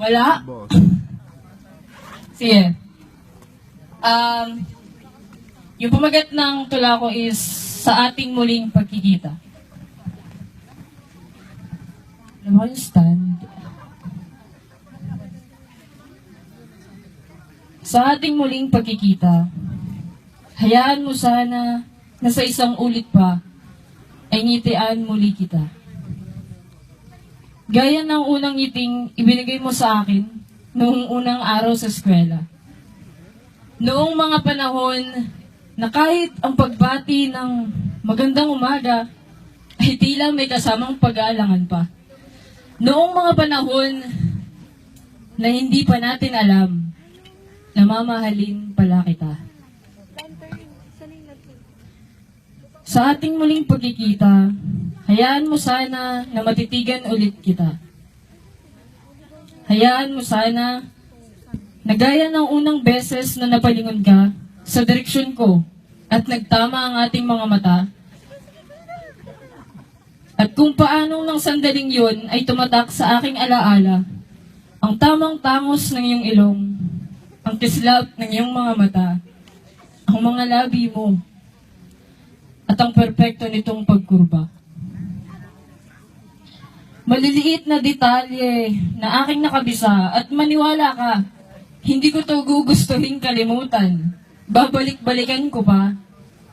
Wala? Boss. Sige. Um, yung pamagat ng tula ko is sa ating muling pagkikita. Alam mo yung stand? Sa ating muling pagkikita, hayaan mo sana na sa isang ulit pa ay ngitian muli kita. Gaya ng unang ngiting ibinigay mo sa akin noong unang araw sa eskwela. Noong mga panahon na kahit ang pagbati ng magandang umaga ay tila may kasamang pag-aalangan pa. Noong mga panahon na hindi pa natin alam na mamahalin pala kita. Sa ating muling pagkikita, hayaan mo sana na matitigan ulit kita. Hayaan mo sana na gaya ng unang beses na napalingon ka sa direksyon ko at nagtama ang ating mga mata. At kung paanong ng sandaling yun ay tumatak sa aking alaala, ang tamang tangos ng iyong ilong, ang kislap ng iyong mga mata, ang mga labi mo, at ang perpekto nitong pagkurba. Maliliit na detalye na aking nakabisa at maniwala ka, hindi ko to gugustuhin kalimutan. Babalik-balikan ko pa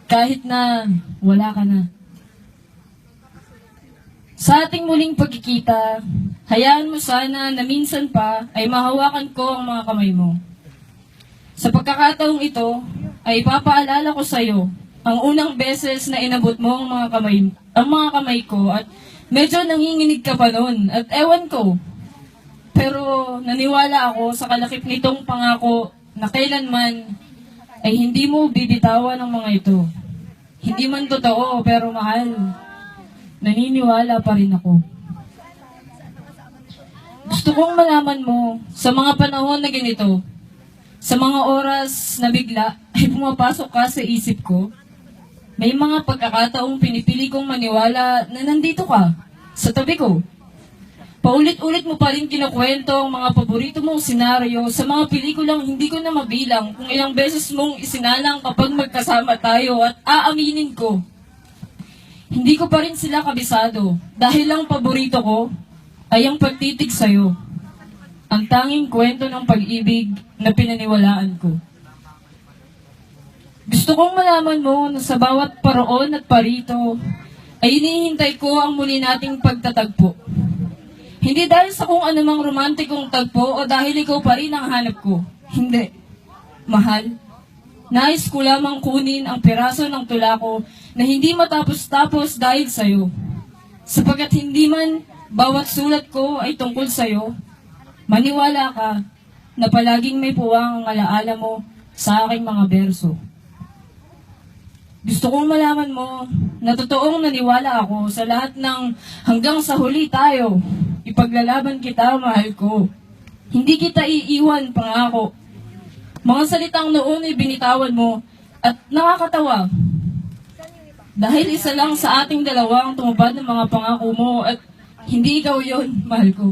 kahit na wala ka na. Sa ating muling pagkikita, hayaan mo sana na minsan pa ay mahawakan ko ang mga kamay mo. Sa pagkakataong ito, ay ipapaalala ko sa iyo ang unang beses na inabot mo ang mga kamay, ang mga kamay ko at medyo nanginginig ka pa noon at ewan ko. Pero naniwala ako sa kalakip nitong pangako na kailanman ay hindi mo bibitawan ang mga ito. Hindi man totoo pero mahal. Naniniwala pa rin ako. Gusto kong malaman mo sa mga panahon na ganito, sa mga oras na bigla ay pumapasok ka sa isip ko, may mga pagkakataong pinipili kong maniwala na nandito ka, sa tabi ko. Paulit-ulit mo pa rin kinukwento ang mga paborito mong senaryo sa mga pelikulang hindi ko na mabilang kung ilang beses mong isinalang kapag magkasama tayo at aaminin ko. Hindi ko pa rin sila kabisado dahil ang paborito ko ay ang pagtitig sa'yo. Ang tanging kwento ng pag-ibig na pinaniwalaan ko. Gusto kong malaman mo na sa bawat paroon at parito ay inihintay ko ang muli nating pagtatagpo. Hindi dahil sa kung anumang romantikong tagpo o dahil ikaw pa rin ang hanap ko. Hindi. Mahal, nais ko lamang kunin ang piraso ng tula ko na hindi matapos-tapos dahil sa'yo. Sapagkat hindi man bawat sulat ko ay tungkol sa'yo, maniwala ka na palaging may puwang ang alaala mo sa aking mga berso. Gusto kong malaman mo na totoong naniwala ako sa lahat ng hanggang sa huli tayo. Ipaglalaban kita, mahal ko. Hindi kita iiwan, pangako. Mga salitang noon ay binitawan mo at nakakatawa. Dahil isa lang sa ating dalawa ang tumupad ng mga pangako mo at hindi ikaw yon, mahal ko.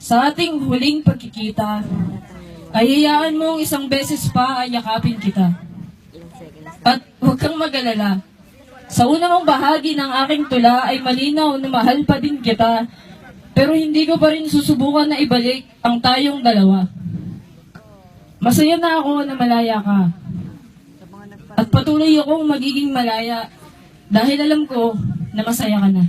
Sa ating huling pagkikita, ay hayaan mong isang beses pa ay yakapin kita. At huwag kang mag-alala. Sa unang bahagi ng aking tula ay malinaw na mahal pa din kita, pero hindi ko pa rin susubukan na ibalik ang tayong dalawa. Masaya na ako na malaya ka. At patuloy akong magiging malaya dahil alam ko na masaya ka na.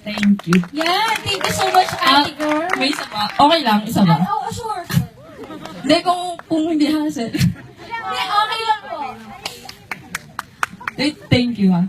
Thank you. Yeah, thank you so much, Ah, Ate Girl. may isa pa. Okay lang, isa ba? Oh, sure. Hindi, kung, kung hindi hassle. Hindi, okay lang po. Eh, Thank you, ha.